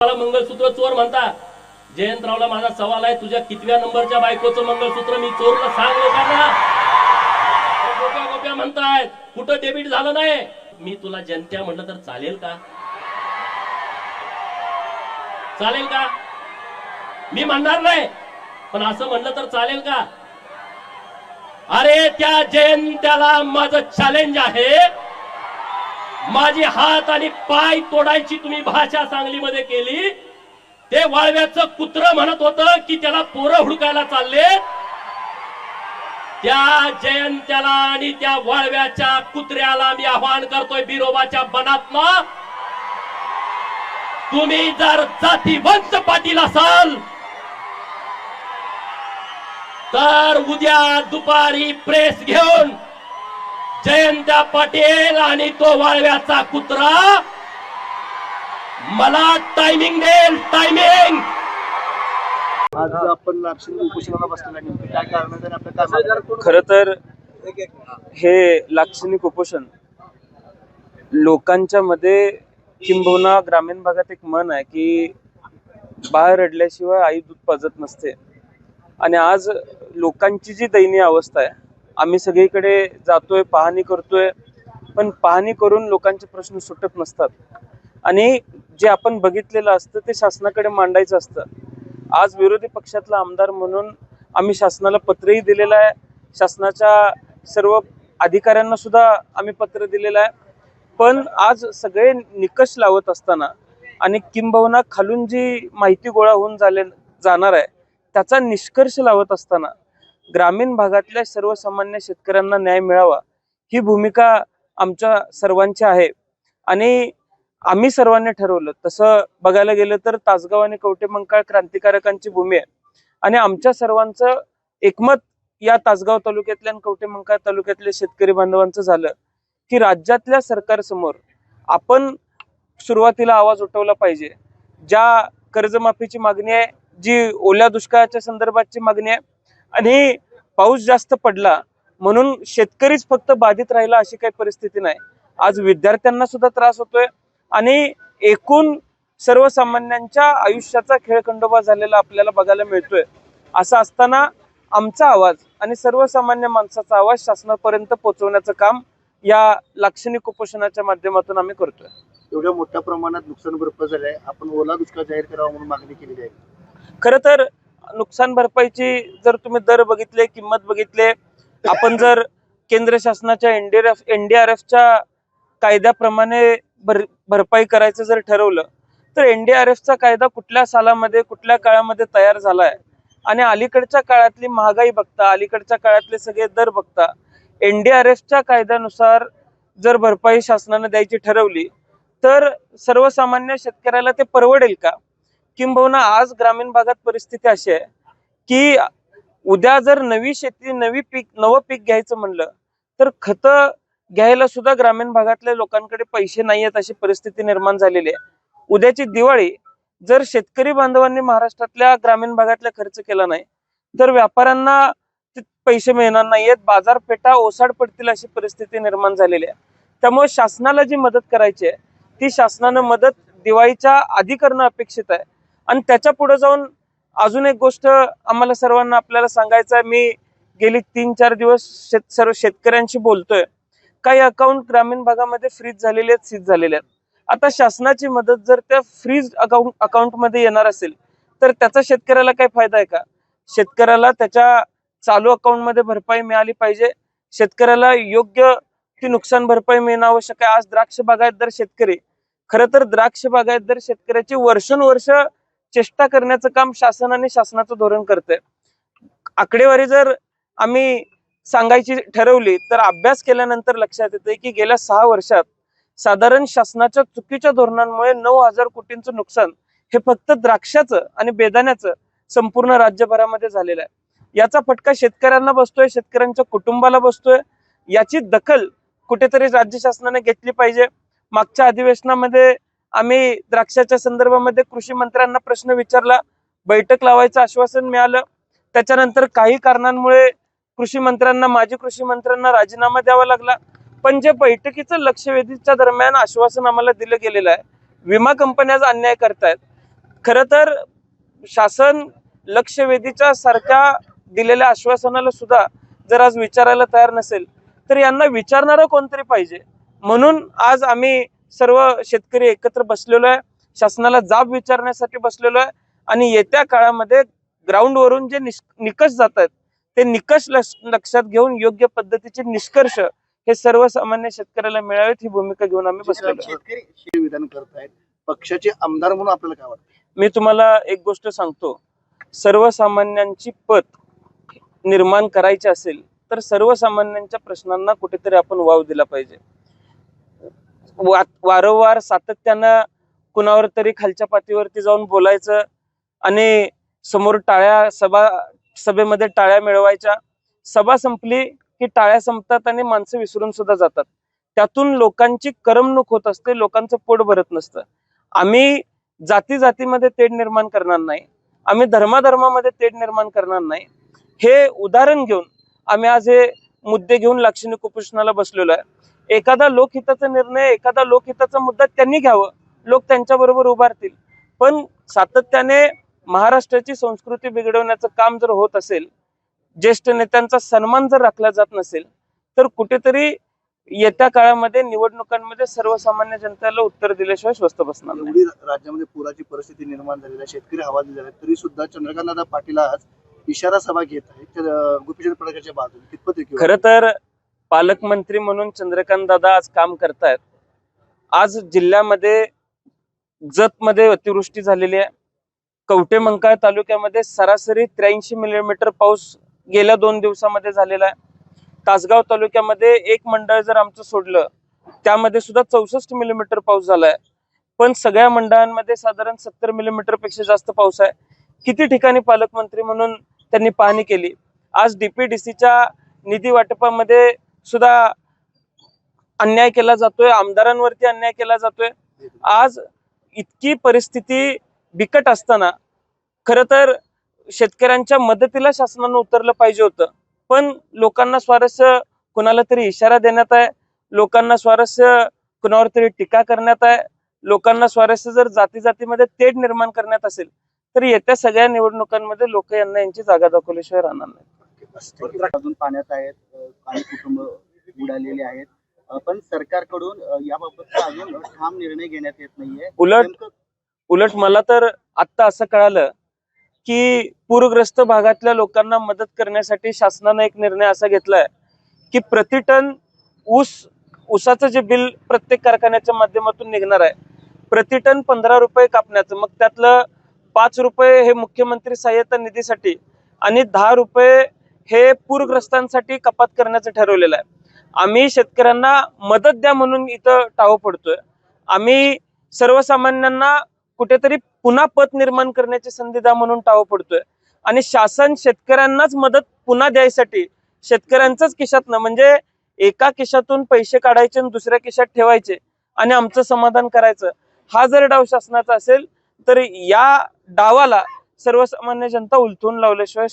मला मंगळसूत्र चोर म्हणता. जयंतरावला माझा सवाल आहे तुझ्या कितव्या नंबरच्या बायकोचं मंगळसूत्र मी चोरला सांग लोकांना ते गोप्या गोप्या कुठं डेबिट झालं नाही? मी तुला जनत्या म्हटलं तर चालेल का? चालेल का? मी म्हणणार नाही पण असं म्हणलं तर चालेल का? अरे त्या जयंत्याला माझं चॅलेंज आहे. माझी हात आणि पाय तोडायची तुम्ही भाषा सांगलीमध्ये केली. ते वाळव्याचं कुत्र म्हणत होतं की त्याला पोरं हुडकायला चालले. त्या जयंत्याला आणि त्या वाळव्याच्या कुत्र्याला मी आवाहन करतोय बिरोबाच्या बनातनं तुम्ही जर जातीवंत पाटील असाल तर उद्या दुपारी प्रेस घेऊन जयंत्या पाटील आणि तो वाळव्याचा कुत्रा. मला टायमिंग देईल टायमिंग आज आपण लाक्षणिक उपोषणाला बसलेला नेमकं काय कारण आहे आणि आपलं काय मागणी आहे? खर तर हे लाक्षणिक उपोषण लोकांच्या मध्ये किंबहुना ग्रामीण भागात एक मन आहे की बाहेर रडल्याशिवाय आई दूध पाजत नसते. आणि आज लोकांची जी दयनीय अवस्था आहे आम्ही सगळीकडे जातोय पाहणी करतोय पण पाहणी करून लोकांचे प्रश्न सुटत नसतात. आणि जे आपण बघितलेलं असतं ते शासनाकडे मांडायचं असतं. आज विरोधी पक्षातला आमदार म्हणून आम्ही शासनाला पत्रही दिलेलं आहे. शासनाच्या सर्व अधिकाऱ्यांना सुद्धा आम्ही पत्र दिलेलं आहे. पण आज सगळे निकष लावत असताना आणि किंबहुना खालून जी माहिती गोळा होऊन झाले जाणार आहे त्याचा निष्कर्ष लावत असताना ग्रामीण भागातल्या सर्वसामान्य शेतकऱ्यांना न्याय मिळावा ही भूमिका आमच्या सर्वांची आहे. आणि आम्ही सर्वांनी ठरवलं तसं बघायला गेलं तर तासगाव आणि कवटेमंकाळ क्रांतिकारकांची भूमी आहे. आणि आमच्या सर्वांचं एकमत या तासगाव तालुक्यातल्या आणि कवटेमंकाळ तालुक्यातल्या शेतकरी बांधवांचं झालं की राज्यातल्या सरकारसमोर आपण सुरुवातीला आवाज उठवला पाहिजे. ज्या कर्जमाफीची मागणी आहे जी ओल्या दुष्काळाच्या संदर्भातची मागणी आहे आणि पाऊस जास्त पडला म्हणून शेतकरीच फक्त बाधित राहिला अशी काही परिस्थिती नाही. आज विद्यार्थ्यांना सुद्धा त्रास होतोय आणि एकूण सर्वसामान्यांच्या आयुष्याचा खेळखंडोबा झालेला आपल्याला बघायला मिळतोय. असं असताना आमचा आवाज आणि सर्वसामान्य माणसाचा आवाज शासनापर्यंत पोहोचवण्याचं काम या लाक्षणिक उपोषणाच्या माध्यमातून आम्ही करतोय. एवढ्या मोठ्या प्रमाणात नुकसान भरपाई झालंय आपण ओला दुष्काळ जाहीर करावा म्हणून मागणी केलेली आहे. खर तर नुकसान भरपाईची जर तुम्ही दर बघितले किंमत बघितले आपण जर केंद्र शासनाच्या एनडीआरएफ एनडीआरएफच्या कायद्याप्रमाणे भर भरपाई करायचं जर ठरवलं तर एनडीआरएफचा कायदा कुठल्या सालामध्ये कुठल्या काळामध्ये तयार झालाय? आणि अलीकडच्या काळातली महागाई बघता अलीकडच्या काळातले सगळे दर बघता एनडीआरएफच्या कायद्यानुसार जर भरपाई शासनाने द्यायची ठरवली तर सर्वसामान्य शेतकऱ्याला ते परवडेल का? किंबहुना आज ग्रामीण भागात परिस्थिती अशी आहे की उद्या जर नवी शेती नवी पीक नवं पीक घ्यायचं म्हणलं तर खत घ्यायला सुद्धा ग्रामीण भागातल्या लोकांकडे पैसे नाही आहेत अशी परिस्थिती निर्माण झालेली आहे. उद्याची दिवाळी जर शेतकरी बांधवांनी महाराष्ट्रातल्या ग्रामीण भागातला खर्च केला नाही तर व्यापाऱ्यांना पैसे मिळणार नाहीयेत बाजारपेठा ओसाड पडतील अशी परिस्थिती निर्माण झालेली आहे. त्यामुळे शासनाला जी मदत करायची आहे ती शासनानं मदत दिवाळीच्या आधी करणं अपेक्षित आहे. आणि त्याच्या पुढे जाऊन अजून एक गोष्ट आम्हाला सर्वांना आपल्याला सांगायचं आहे. मी गेली तीन चार दिवस शेत सर्व शेतकऱ्यांशी बोलतोय. काही अकाउंट ग्रामीण भागामध्ये फ्रीज झालेले आहेत सीज झालेले आहेत. आता शासनाची मदत जर त्या फ्रीज अकाउंट अकाउंटमध्ये येणार असेल तर त्याचा शेतकऱ्याला काही फायदा आहे का? शेतकऱ्याला त्याच्या चालू अकाउंटमध्ये भरपाई मिळाली पाहिजे. शेतकऱ्याला योग्य ती नुकसान भरपाई मिळणं आवश्यक आहे. आज द्राक्ष बागायतदार शेतकरी. खरं तर द्राक्ष बागायतदार शेतकऱ्याची वर्षानुवर्ष चेष्टा करण्याचं काम शासन आणि शासनाचं धोरण करतंय. आकडेवारी जर आम्ही सांगायची ठरवली तर अभ्यास केल्यानंतर लक्षात येते की गेल्या सहा वर्षात साधारण शासनाच्या चुकीच्या धोरणांमुळे नऊ हजार कोटींचं नुकसान हे फक्त द्राक्षाचं आणि बेदाण्याचं संपूर्ण राज्यभरामध्ये झालेलं आहे. याचा फटका शेतकऱ्यांना बसतोय शेतकऱ्यांच्या कुटुंबाला बसतोय. याची दखल कुठेतरी राज्य शासनाने घेतली पाहिजे. मागच्या अधिवेशनामध्ये आम्ही द्राक्षाच्या संदर्भामध्ये कृषी मंत्र्यांना प्रश्न विचारला. बैठक लावायचं आश्वासन मिळालं. त्याच्यानंतर काही कारणांमुळे कृषी मंत्र्यांना माजी कृषी मंत्र्यांना राजीनामा द्यावा लागला. पण जे बैठकीचं लक्षवेधीच्या दरम्यान आश्वासन आम्हाला दिलं गेलेलं आहे विमा कंपन्याच अन्याय करतायत. खरं तर शासन लक्षवेधीच्या सारख्या दिलेल्या आश्वासनाला सुद्धा जर आज विचारायला तयार नसेल तर यांना विचारणारं कोणतरी पाहिजे. म्हणून आज आम्ही सर्व शेतकरी एकत्र बसलेलो आहे शासनाला जाब विचारण्यासाठी बसलेलो आहे आणि येत्या काळामध्ये ग्राउंडवरून जे निकष जात आहेत ते निकष लक्ष- लक्षात घेऊन योग्य पद्धतीचे निष्कर्ष हे सर्वसामान्य शेतकऱ्याला मिळावेत ही भूमिका घेऊन आम्ही बसलेलो. शेतकरी हे विधान करतायत पक्षाचे आमदार म्हणून आपल्याला काय वाटतं? मी तुम्हाला एक गोष्ट सांगतो. सर्वसामान्यांची पत निर्माण करायची असेल तर सर्वसामान्यांच्या प्रश्नांना कुठेतरी आपण वाव दिला पाहिजे. वा- वारंवार सातत्यानं कुणावर तरी खालच्या पातळीवरती जाऊन बोलायचं आणि समोर टाळ्या सभा सभेमध्ये टाळ्या मिळवायच्या. सभा संपली की टाळ्या संपतात आणि माणसं विसरून सुद्धा जातात. त्यातून लोकांची करमणूक होत असते लोकांचं पोट भरत नसतं. आम्ही जाती जातीमध्ये तेढ निर्माण करणार नाही. आम्ही धर्माधर्मामध्ये तेढ निर्माण करणार नाही. हे उदाहरण घेऊन आम्ही आज हे मुद्दे घेऊन लाक्षणिक उपोषणाला बसलेलो आहे. एखादा लोकहिताचा निर्णय एखादा लोकहिताचा मुद्दा त्यांनी घ्यावं. लोक त्यांच्या बरोबर उभारतील पण सातत्याने महाराष्ट्राची संस्कृती बिघडवण्याचं काम जर होत असेल ज्येष्ठ नेत्यांचा सन्मान जर राखला जात नसेल तर कुठेतरी येत्या काळामध्ये निवडणुकांमध्ये सर्वसामान्य जनतेला उत्तर दिल्याशिवाय स्वस्त बसणार नाही. राज्यामध्ये पुराची परिस्थिती निर्माण झालेली आहे शेतकरी हवालदिल झाले तरी सुद्धा चंद्रकांतदादा पाटील आज इशारा सभा घेत आहेत. तर गोपीचंद पडळकरच्या बाजूने. कितपत खर तर पालकमंत्री म्हणून चंद्रकांत दादा आज काम करतायत. आज जिल्ह्यामध्ये जतमध्ये अतिवृष्टी झालेली आहे. कवटे मंकाळ तालुक्यामध्ये सरासरी त्र्याऐंशी मिलीमीटर पाऊस गेल्या दोन दिवसामध्ये झालेला आहे. तासगाव तालुक्यामध्ये एक मंडळ जर आमचं सोडलं त्यामध्ये सुद्धा चौसष्ट मिलीमीटर पाऊस झालाय. पण सगळ्या मंडळांमध्ये साधारण सत्तर मिलीमीटरपेक्षा जास्त पाऊस आहे. किती ठिकाणी पालकमंत्री म्हणून त्यांनी पाहणी केली? आज डीपीडीसीच्या निधी वाटपामध्ये सुद्धा अन्याय केला जातोय आमदारांवरती अन्याय केला जातोय. आज इतकी परिस्थिती बिकट असताना खर तर शेतकऱ्यांच्या मदतीला शासनानं उतरलं पाहिजे होतं. पण लोकांना स्वारस्य कुणाला तरी इशारा देण्यात आहे लोकांना स्वारस्य कुणावर तरी टीका करण्यात आहे लोकांना स्वारस्य जर जाती जातीमध्ये तेढ निर्माण करण्यात असेल तर येत्या सगळ्या निवडणुकांमध्ये लोक यांना यांची जागा दाखवल्याशिवाय राहणार नाही अजून पाण्यात आहेत काही कुटुंब उडालेले आहेत. पण सरकारकडून याबाबत अजून ठाम निर्णय घेण्यात येत नाहीये. उलट उलट मला तर आत्ता असं कळालं की पूरग्रस्त भागातल्या लोकांना मदत करण्यासाठी शासनानं एक निर्णय असा घेतलाय की प्रति टन ऊस ऊसाचं जे बिल प्रत्येक कारखान्याच्या माध्यमातून निघणार आहे प्रति टन पंधरा रुपये कापण्याचं मग त्यातलं पाच रुपये हे मुख्यमंत्री सहाय्यता निधीसाठी आणि दहा रुपये हे पूरग्रस्तांसाठी कपात करण्याचं ठरवलेलं आहे. आम्ही शेतकऱ्यांना मदत द्या म्हणून इथं टाव पडतोय. आम्ही सर्वसामान्यांना कुठेतरी पुन्हा पत निर्माण करण्याची संधी द्या म्हणून टाव पडतोय. आणि शासन शेतकऱ्यांनाच मदत पुन्हा द्यायसाठी शेतकऱ्यांचंच खिशातनं म्हणजे एका खिशातून पैसे काढायचे आणि दुसऱ्या खिशात ठेवायचे आणि आमचं समाधान करायचं. हा जर डाव शासनाचा असेल तर या डावाला सर्वसामान्य जनता उलथून लावल्याशिवाय